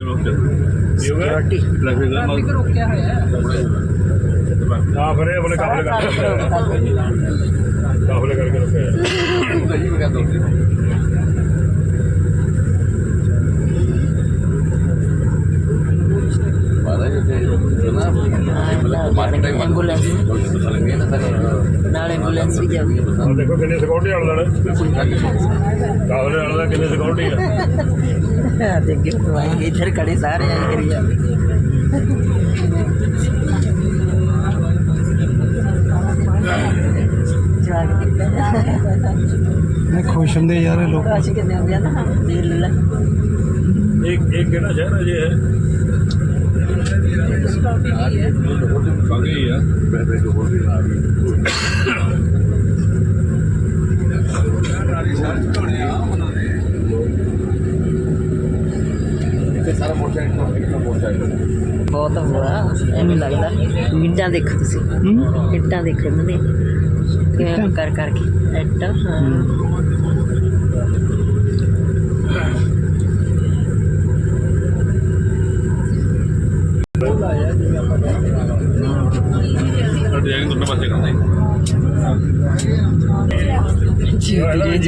Security traffic ਰੋਕਿਆ ਹੋਇਆ ਹਾਂ। ਫਿਰ ਇਹ ਆਪਣੇ ਕਾਬਲੇ ਕਰਕੇ। ਕਾਬਲੇ ਕਰਕੇ ਰੱਖਿਆ ਐਂਬੂਲੈਂਸ ਨਾਲ ਐਂਬੂਲੈਂਸ ਵੀ ਜਾਊਗੀ ਆਹ ਦੇਖੋ ਕਿੰਨੇ ਸਿਕਿਉਰਿਟੀ ਵਾਲੇ ਨਾਲ ਕਾਬਲੇ ਵਾਲੇ ਦਾ ਕਿੰਨੇ ਸਿਕਿਉਰਿਟੀ ਆ ਦਵਾਈ ਇੱਧਰ ਖੜੇ ਸਾਰੇ ਆਈ ਕਰੀ ਜਾਂਦੇ ਜਵਾਕ ਮੈਂ ਖੁਸ਼ ਹੁੰਦੇ ਯਾਰ ਇਹ ਲੋਕ। ਕਾਸ਼ ਕਿੰਨੇ ਹੁੰਦੇ ਆ ਨਾ? ਦੇ ਲੈ। ਇੱਕ ਇੱਕ ਕਿਹੜਾ ਸ਼ਹਿਰ ਹੈ ਜੀ ਇਹ ਬਾਗੀ ਆ ਸਾਰਾ ਮੋਟਰਸਾਈਕਲ ਮੋਟਰਸਾਈਕਲ ਬਹੁਤ ਹੋਇਆ ਐਵੇਂ ਲੱਗਦਾ ਇੱਟਾਂ ਦੇਖੋ ਤੁਸੀਂ ਇੱਟਾਂ ਦੇਖੋ ਇਹਨਾਂ ਦੀਆਂ ਕਿਵੇਂ ਕਰ ਕਰਕੇ ਇੱਟਾਂ ਹਾਂ ਡਿਜ਼ਾਈਨ ਦੋਨੋਂ ਪਾਸੇ ਕਰਦੇ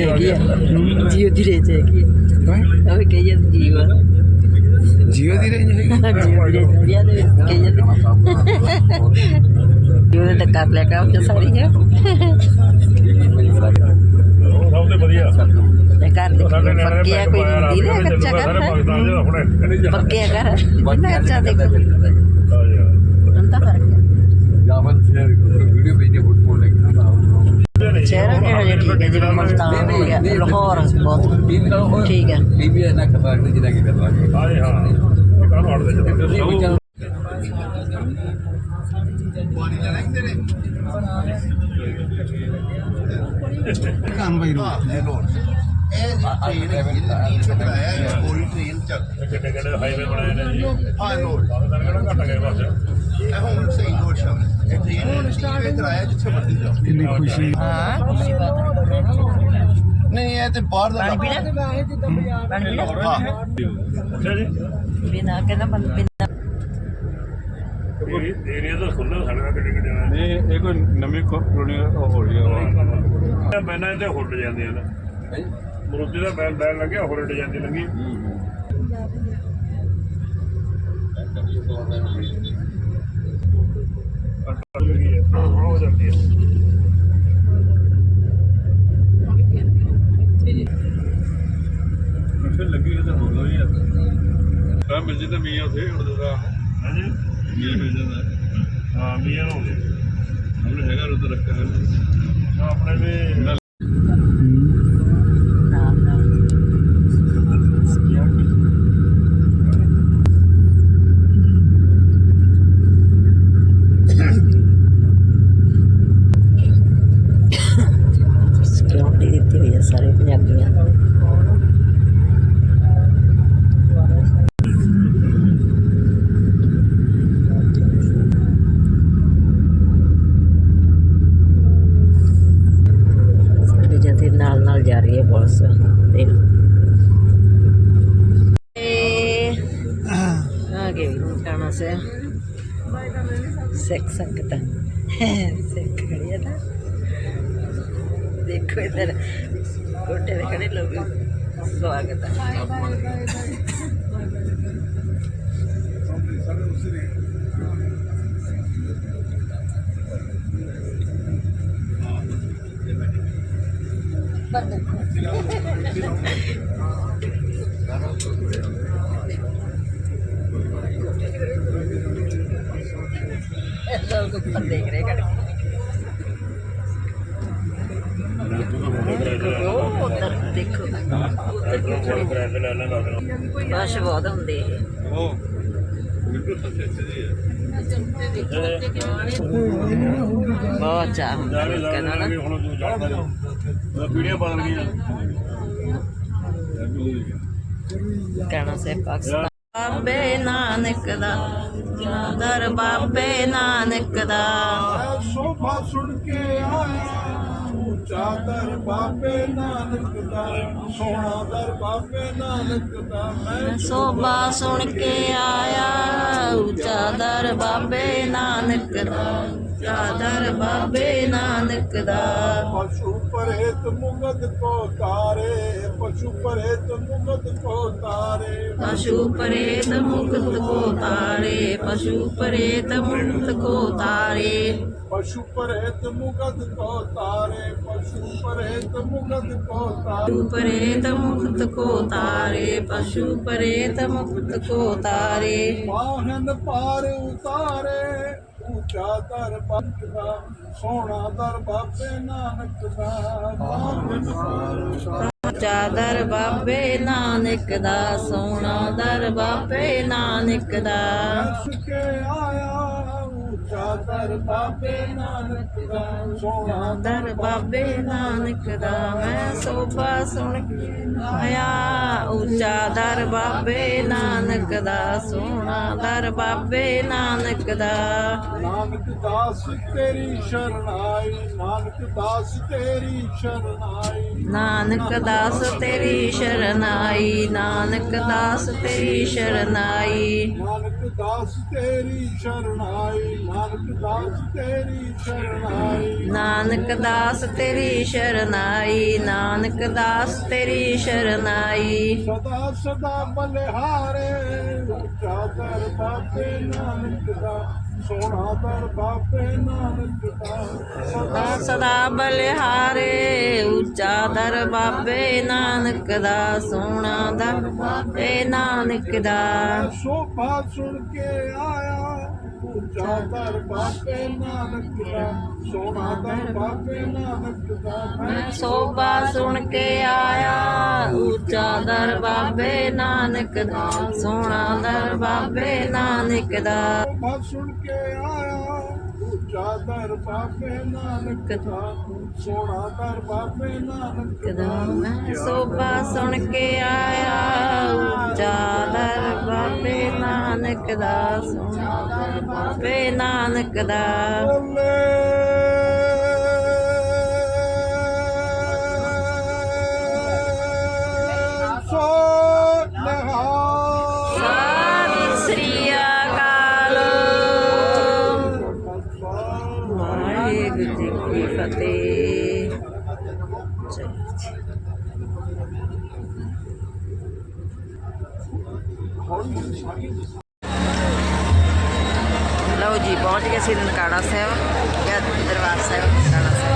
ਜੀਵ ਧੀਰੇ ਜਾਏਗੀ ਜੀਵ ਧੀਰੇ ਜਾਏਗੀ ਉਹ ਕਹੀ ਜਾਂਦੀ ਜੀਵ ਜੀਓ ਦੀ ਰੇਂਜ ਹੈਗੀ ਜੀਵ ਧੀਰੇ ਦੁਨੀਆ ਦੇ ਵਿੱਚ ਕਹੀ ਜਾਂਦੀ। ਜੀਵ ਤਾਂ ਕਰ ਲਿਆ ਕੰਮ ਤੇ ਸਾਰੀ ਹੈ ਸਭ ਤੋਂ ਵਧੀਆ। ਘਰ ਦੇ ਪੱਕੇ ਆ ਕੋਈ ਹੁੰਦੀ ਨਾ ਕੱਚਾ ਸਾਰੇ ਘਰ ਦੇ ਪੱਕੇ ਆ ਘਰ ਕਿੰਨਾ ਕੱਚਾ ਹੁਣ ਤਾਂ ਫ਼ਰਕ ਹੈ। ਜਾਵਨ ਫਿਰ ਕੇ ਸ਼ਹਿਰਾਂ ਦੇ ਹਜੇ ਠੀਕ ਹੈ ਜਿਵੇਂ ਮਲਤਾਨ ਹੋ ਗਿਆ ਲਾਹੌਰ ਬਹੁਤ ਠੀਕ ਹੈ ਟੀਵੀ ਨਾ ਖਬਰ ਨਹੀਂ ਜਿਹੜਾ ਕੀ ਕਰਵਾ ਕੇ ਹਾਂ ਹਾਂ ਇਹ ਕਾਹਨੂੰ ਹਟਦੇ ਜਦੋਂ ਕਾਨ ਬਾਈ ਰੋ ਕਿੰਨੇ ਕਿੰਨੇ ਹਾਈਵੇ ਬਣਾਏ ਨੇ ਜੀ ਹਾਂ ਪਾਕਿਸਤਾਨ ਕਿਹੜਾ ਘੱਟ ਗਏ ਬਸ ਇਹ ਹੁਣ ਸਹੀ ਲੋਡ ਸ਼ਾਮ ਇਹ ਟ੍ਰੇਨ ਇੱਧਰ ਆਇਆ ਜਿੱਥੇ ਮਰਜ਼ੀ ਜਾਓ ਕਿੰਨੀ ਖੁਸ਼ੀ? ਹਾਂ ਖੁਸ਼ੀ ਬਾਤ ਨਹੀਂ ਇਹ ਤੇ ਬਾਹਰ ਦਾ ਪਾਣੀ ਪੀਣਾ ਪਾਣੀ ਪੀਣਾ ਹਾਂ ਅੱਛਾ ਜੀ ਬਿਨਾ ਕਹਿੰਦਾ ਪਾਣੀ ਪੀਣਾ ਏਰੀਆ ਤਾਂ ਖੁੱਲ੍ਹਾ ਸਾਡੇ ਨਾਲ ਕਿੱਡੇ ਕਿੱਡੇ ਨਹੀਂ ਇਹ ਕੋਈ ਨਵੀਂ ਕਲੋਨੀ ਹੋ ਰਹੀ ਹੈ ਮੈਨਾਂ ਤੇ ਹੁੱਡ ਜਾਂਦੀਆਂ ਨੇ। ਮਰੂਤੀ ਦਾ ਬੈਲ ਬੈਲ ਲੱਗਿਆ ਹੋਰ ਡਿਜ਼ਾਈਨ ਦੀ ਲੰਗੀ। ਅੱਛਾ ਲੱਗੀ ਹੈ ਹਾਂ ਹੋ ਜਾਂਦੀ ਹੈ ਲੱਗੀ ਤਾਂ ਹੋਰ ਲੋ ਯਾਰ ਤਾਂ ਮਿਲ ਜੇ ਤਾਂ ਮੀਆਂ ਉਥੇ ਉੜਦਾ ਹਾਂਜੀ? ਮੀਆਂ ਮਿਲ ਜਾਂਦਾ। ਹਾਂ ਮੀਆਂ ਹੋ ਗਏ ਹਮਨੇ ਹੈਗਾ ਰੁੱਤ ਰੱਖਿਆ ਹੈ ਆਪਣੇ ਵੀ ਨਾਲ ਨਾਲ ਜਾ ਰਹੀ ਹੈ ਪੁਲਿਸ ਦੇਖ ਲਓ। ਇਹ ਆਗੇ ਵੀ ਕਾਣਾ ਸੇ ਸਿੱਖ ਸੰਗਤ ਸਿੱਖ ਖੜੀ ਹੈ ਨਾ ਦੇਖੋ ਇਧਰ ਕੋਟੇ ਦੇ ਖੜੇ ਲੋਕ ਸਵਾਗਤ ਹੈ ਲੋਕ ਉੱਪਰ ਦੇਖ ਰਹੇ ਖੜੇ ਉਹ ਉੱਧਰ ਦੇਖੋ ਰਸ਼ ਬਹੁਤ ਹੁੰਦੇ ਇਹ ओ बिल्कुल सबसे अच्छे जी है ਬਹੁਤ ਚਾਹ ਹੁੰਦਾ ਲੋਕਾਂ ਦਾ ਨਾ ਹੁਣ ਤੂੰ ਜਾਣਦਾ ਨਹੀਂ ਪੀੜੀਆਂ ਬਦਲ ਗਈਆਂ ਕਹਿਣਾ ਸੇ ਪਾਕਿਸਤਾਨ। ਬਾਬੇ ਨਾਨਕ ਦਾ ਦਰ ਬਾਬੇ ਨਾਨਕ ਦਾ। ਸੋਭਾ ਸੁਣ ਕੇ ਆਇਆ ਉੱਚਾ ਦਰ ਬਾਬੇ ਨਾਨਕ ਦਾ ਸੋਹਣਾ ਦਰ ਬਾਬੇ ਨਾਨਕ ਦਾ। ਮੈਂ ਸੋਭਾ ਸੁਣ ਕੇ ਆਇਆ ਉੱਚਾ ਦਰ ਬਾਬੇ ਨਾਨਕ ਦਾ ਉੱਚਾ ਦਰ ਬਾਬੇ ਨਾਨਕ ਦਾ। ਪਸ਼ੂ ਪਰਹਿਤ ਮੁਗਤ ਕੋ ਤਾਰੇ ਪਸ਼ੂ ਪਰਹਿਤ ਮੁਗਤ ਕੋ ਤਾਰੇ। ਪਸ਼ੂ ਪਰਹਿਤ ਮੁਗਤ ਕੋ ਤਾਰੇ ਪਸ਼ੂ ਪਰਹਿਤ ਮੁਗਤ ਕੋ ਤਾਰੇ। ਪਸ਼ੂ ਪਰਹਿਤ ਮੁਗਤ ਕੋ ਤਾਰੇ ਪਸ਼ੂ ਪਰਹਿਤ ਮੁਗਤ ਕੋ ਤਾਰੇ। ਪਸ਼ੂ ਪਰਹਿਤ ਮੁਗਤ ਕੋ ਤਾਰੇ ਪਸ਼ੂ ਪਰਹਿਤ ਮੁਗਤ ਕੋ ਤਾਰੇ। ਪਾਹਨ ਪਾਰ ਉਤਾਰੇ ਉੱਚਾ ਦਰ ਬਾਬੇ ਦਾ ਸੋਹਣਾ ਦਰ ਬਾਬੇ ਨਾਨਕ ਦਾ। ਉਤਾਰੇ ਚਾਦਰ ਬਾਬੇ ਨਾਨਕ ਦਾ ਸੋਹਣਾ ਦਰ ਬਾਬੇ ਨਾਨਕ ਦਾ। ਕੇ ਆਇਆ। ਉੱਚਾ ਦਰ ਬਾਬੇ ਨਾਨਕ ਦਾ। ਸੋਹਣਾ ਦਰ ਬਾਬੇ ਨਾਨਕ ਦਾ ਮੈਂ ਸੋਭਾ ਸੁਣ ਕੇ ਆਇਆ। ਉੱਚਾ ਦਰ ਬਾਬੇ ਨਾਨਕ ਦਾ ਸੋਹਣਾ ਦਰ ਬਾਬੇ ਨਾਨਕ ਦਾ। ਨਾਨਕ ਦਾਸ ਤੇਰੀ ਸ਼ਰਨਾਈ ਨਾਨਕ ਦਾਸ ਤੇਰੀ ਸ਼ਰਨਾਈ। ਨਾਨਕ ਦਾਸ ਤੇਰੀ ਸ਼ਰਨਾਈ ਨਾਨਕ ਦਾਸ ਤੇਰੀ ਸ਼ਰਨਾਈ। ਨਾਨਕ ਦਾਸ ਤੇਰੀ ਸ਼ਰਨਾਈ ਨਾਨਕ ਦਾਸ ਤੇਰੀ ਸ਼ਰਨਾਈ। ਨਾਨਕ ਦਾਸ ਤੇਰੀ ਸ਼ਰਨਾਈ ਨਾਨਕ ਦਾਸ ਤੇਰੀ ਸ਼ਰਨਾਈ। ਸਦਾ ਸਦਾ ਬਲਿਹਾਰੇ ਉੱਚਾ ਦਰ ਬਾਬੇ ਨਾਨਕ ਦਾ ਸੋਹਣਾ ਦਰ ਬਾਬੇ ਨਾਨਕ ਦਾ। ਸਦਾ ਸਦਾ ਬਲਿਹਾਰੇ ਉੱਚਾ ਦਰ ਬਾਬੇ ਨਾਨਕ ਦਾ ਸੋਹਣਾ ਦਰ ਬਾਬੇ ਨਾਨਕ ਦਾ। ਸੋਭਾ ਸੁਣ ਕੇ ਆਇਆ ਉੱਚਾ ਦਰ ਬਾਬੇ ਨਾਨਕ ਦਾ ਸੋਹਣਾ ਦਰ ਬਾਬੇ ਨਾਨਕ ਦਾ। ਮੈਂ ਸੋਭਾ ਸੁਣ ਕੇ ਆਇਆ ਉੱਚਾ ਦਰ ਬਾਬੇ ਨਾਨਕ ਦਾ ਸੋਹਣਾ ਦਰ ਬਾਬੇ ਨਾਨਕ ਦਾ। ਸੋਭਾ ਸੁਣ ਕੇ ਆਇਆ ਉੱਚਾ ਦਰ ਬਾਬੇ ਨਾਨਕ ਦਾ ਸੋਹਣਾ ਦਰ ਬਾਬੇ ਨਾਨਕ ਕਦਾ? ਮੈਂ ਸੋਭਾ ਸੁਣ ਕੇ ਆਇਆ ਉੱਚਾ ਦਰ ਬਾਬੇ ਨਾਨਕ ਦਾ ਸੋਹਣਾ ਦਰ ਬਾਬੇ ਨਾਨਕ ਦਾ। ਲਓ ਜੀ ਪਹੁੰਚ ਗਏ ਸੀ ਨਨਕਾਣਾ ਸਾਹਿਬ ਜਾਂ ਦਰਬਾਰ ਸਾਹਿਬ ਨਨਕਾਣਾ ਸਾਹਿਬ।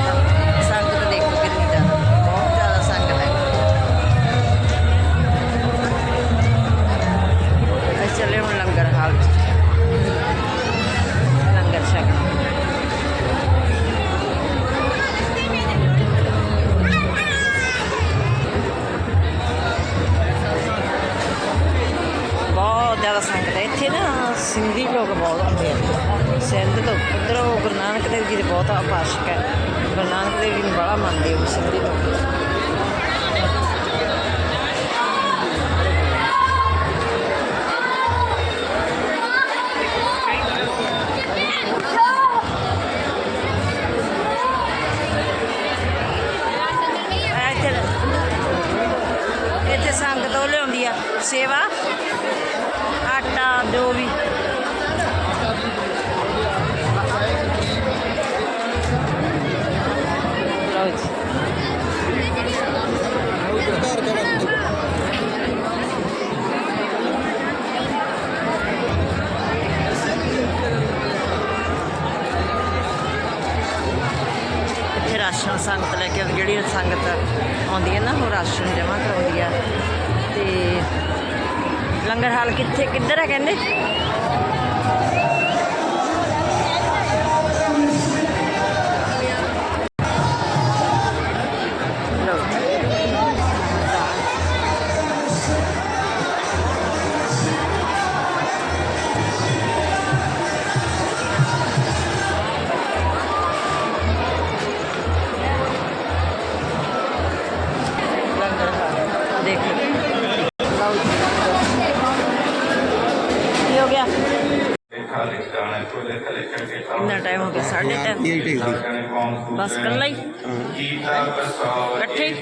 ਬਹੁਤ ਹੁੰਦੇ ਆ। ਸਿੰਧ ਤੋਂ ਉੱਧਰੋਂ ਗੁਰੂ ਨਾਨਕ ਦੇਵ ਜੀ ਦੇ ਬਹੁਤ ਉਪਾਸ਼ਕ ਹੈ। ਗੁਰੂ ਨਾਨਕ ਦੇਵ ਜੀ ਨੂੰ ਬੜਾ ਮੰਨਦੇ ਉਹ ਸਿੰਧੀ ਲੋਕ ਰਾਸ਼ਨ ਜਮ੍ਹਾਂ ਕਰਾਉਂਦੀ ਆ ਤੇ ਲੰਗਰ ਹਾਲ ਕਿੱਥੇ ਕਿੱਧਰ ਹੈ ਕਹਿੰਦੇ? ਜੀ ਕੀ ਹੋ ਗਿਆ ਲੇਖਾ ਲਿਖਾਣਾ ਕੋ ਲੇਖਾ ਲਿਖਣ ਕੇ ਕੰਮ ਕਿੰਨਾ ਟਾਈਮ ਹੋ ਗਿਆ 3:30 ਬਸ ਕੱਲਾ ਹੀ ਇਕੱਠੇ ਹੀ?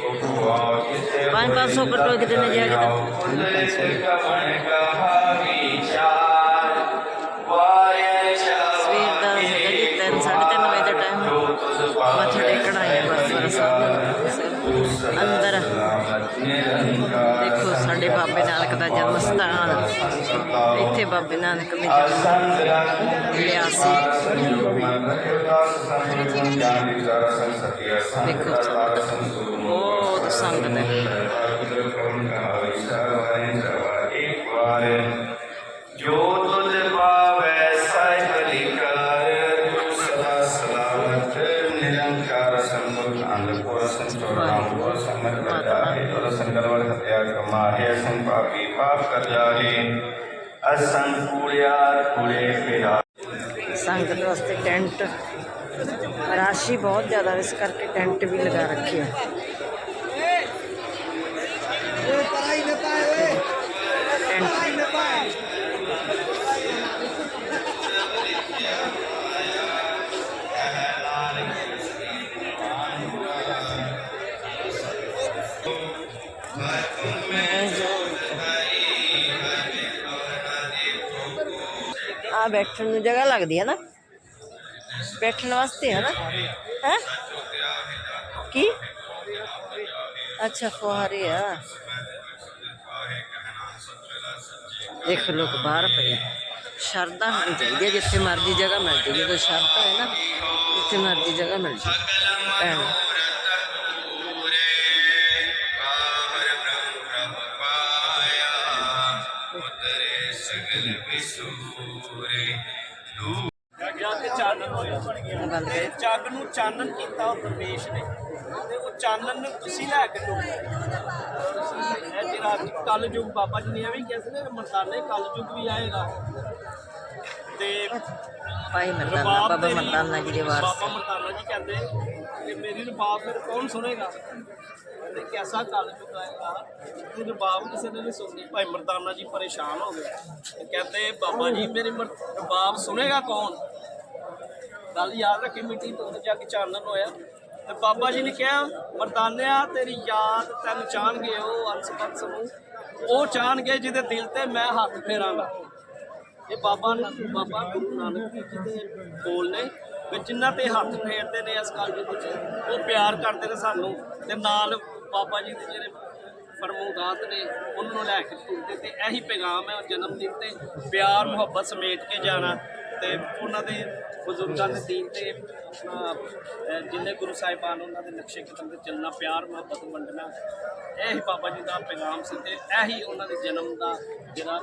ਪੰਜ ਪੰਜ ਸੌ ਕੱਟੋ ਕਿਤੇ ਨੇ ਜਾ ਕੇ ਸਵੇਰ ਦੇਖੋ ਸਾਡੇ ਬਾਬੇ ਨਾਨਕ ਦਾ ਜਨਮ ਸਥਾਨ ਇੱਥੇ ਬਾਬੇ ਨਾਨਕ ਨੇ ਜਨਮ ਲਿਆ ਸੀ। ਦੇਖੋ, ਬਹੁਤ ਸੰਗਤ ਹੈ। ਹਤਿਆ ਕਮਾਹੇ ਪਾਪ ਕਰ ਜਾਹੇ ਅਸੰ ਕੂੜਿਆ ਕੂੜੇ ਫਿਰਾ। ਸੰਗਤ ਵਾਸਤੇ ਟੈਂਟ। ਰਾਸ਼ੀ ਬਹੁਤ ਜ਼ਿਆਦਾ ਇਸ ਕਰਕੇ ਟੈਂਟ ਵੀ ਲਗਾ ਰੱਖੇ ਆ ਟੈਂਟ ਆ ਬੈਠਣ ਨੂੰ ਜਗ੍ਹਾ ਲੱਗਦੀ ਹੈ ਨਾ। ਬੈਠਣ ਵਾਸਤੇ ਹੈ ਨਾ। ਹੈ? ਕੀ? ਅੱਛਾ, ਫੁਹਾਰੇ ਆ। ਦੇਖ ਲੋਕ ਬਾਹਰ ਪਏ ਆ। ਸ਼ਰਧਾ ਹੋਣੀ ਚਾਹੀਦੀ ਹੈ ਜਿੱਥੇ ਮਰਜ਼ੀ ਜਗ੍ਹਾ ਮਿਲ ਜਾਏ ਜਦੋਂ ਸ਼ਰਧਾ ਹੈ ਨਾ, ਜਿੱਥੇ ਮਰਜ਼ੀ ਜਗ੍ਹਾ ਮਿਲ ਜਾਏ ਬੰਦ ਕਰੇ ਜੱਗ ਨੂੰ ਚਾਨਣ ਕੀਤਾ ਉਹ ਦਰਵੇਸ਼ ਨੇ। ਤੇ ਉਹ ਚਾਨਣ ਨੂੰ ਤੁਸੀਂ ਲੈ ਕੇ ਡੁੱਬ ਇਹ ਜਿਹੜਾ ਕੱਲ ਯੁੱਗ ਬਾਬਾ ਜੀ ਨੇ ਐਵੇਂ ਕਿਹਾ ਸੀ ਨਾ ਮਰਦਾਨੇ ਕੱਲ ਯੁੱਗ ਵੀ ਆਏਗਾ। ਤੇ ਭਾਈ ਮਰਦਾਨਾ ਬਾਬਾ ਮਰਦਾਨਾ ਜੀ ਦੇ ਵਾਰਸ। ਬਾਬਾ ਮਰਦਾਨਾ ਜੀ ਕਹਿੰਦੇ ਕਿ ਮੇਰੀ ਰਬਾਬ ਫਿਰ ਕੌਣ ਸੁਣੇਗਾ? ਤੇ ਕਿਹਦਾ ਕੱਲ ਆਏਗਾ। ਤੇ ਰਬਾਬ ਕਿਸੇ ਨੇ ਨਹੀਂ ਸੁਣਨੀ। ਭਾਈ ਮਰਦਾਨਾ ਜੀ ਪਰੇਸ਼ਾਨ ਹੋ ਗਏ। ਤੇ ਕਹਿੰਦੇ ਬਾਬਾ ਜੀ ਮੇਰੀ ਮਰ- ਰਬਾਬ ਸੁਣੇਗਾ ਕੌਣ? ਗੱਲ ਯਾਦ ਰੱਖੀ ਮਿੱਟੀ ਤੋਂ ਜਾ ਕੇ ਚਾਨਣ ਹੋਇਆ। ਤੇ ਬਾਬਾ ਜੀ ਨੇ ਕਿਹਾ, ਮਰਦਾਨਿਆ, ਤੇਰੀ ਯਾਦ ਤੈਨੂੰ ਚਾਹਣਗੇ ਉਹ ਅੰਸ ਨੂੰ ਉਹ ਚਾਹਣਗੇ ਜਿਹਦੇ ਦਿਲ ਤੇ ਮੈਂ ਹੱਥ ਫੇਰਾਂਗਾ। ਇਹ ਬਾਬਾ ਨੇ, ਬਾਬਾ ਗੁਰੂ ਨਾਨਕ ਜੀ ਦੇ ਬੋਲ ਨੇ ਵੀ ਜਿਨ੍ਹਾਂ ਤੇ ਹੱਥ ਫੇਰਦੇ ਨੇ ਇਸ ਗੱਲ ਦੇ ਵਿੱਚ, ਉਹ ਪਿਆਰ ਕਰਦੇ ਨੇ ਸਾਨੂੰ। ਤੇ ਨਾਲ ਬਾਬਾ ਜੀ ਦੇ ਜਿਹੜੇ ਫਰਮੋਦਾਤ ਨੇ, ਉਹਨਾਂ ਨੂੰ ਲੈ ਕੇ ਤੁਰਦੇ ਤੇ ਇਹੀ ਪੈਗਾਮ ਹੈ ਜਨਮ ਦਿਨ ਤੇ ਪਿਆਰ ਮੁਹੱਬਤ ਸਮੇਟ ਕੇ ਜਾਣਾ। ਤੇ ਉਹਨਾਂ ਦੇ ਬਜ਼ੁਰਗਾਂ ਦੇ ਦੀਨ ਤੇ ਜਿੰਨੇ ਗੁਰੂ ਸਾਹਿਬਾਨ, ਉਹਨਾਂ ਦੇ ਨਕਸ਼ੇ ਕਦਮ ਤੇ ਚੱਲਣਾ, ਪਿਆਰ, ਮੁਹੱਬਤ, ਵੰਡਣਾ, ਇਹੀ ਬਾਬਾ ਜੀ ਦਾ ਪੈਗਾਮ ਸੀ ਤੇ ਇਹੀ ਉਹਨਾਂ ਦੇ ਜਨਮ ਦਾ ਜਿਹੜਾ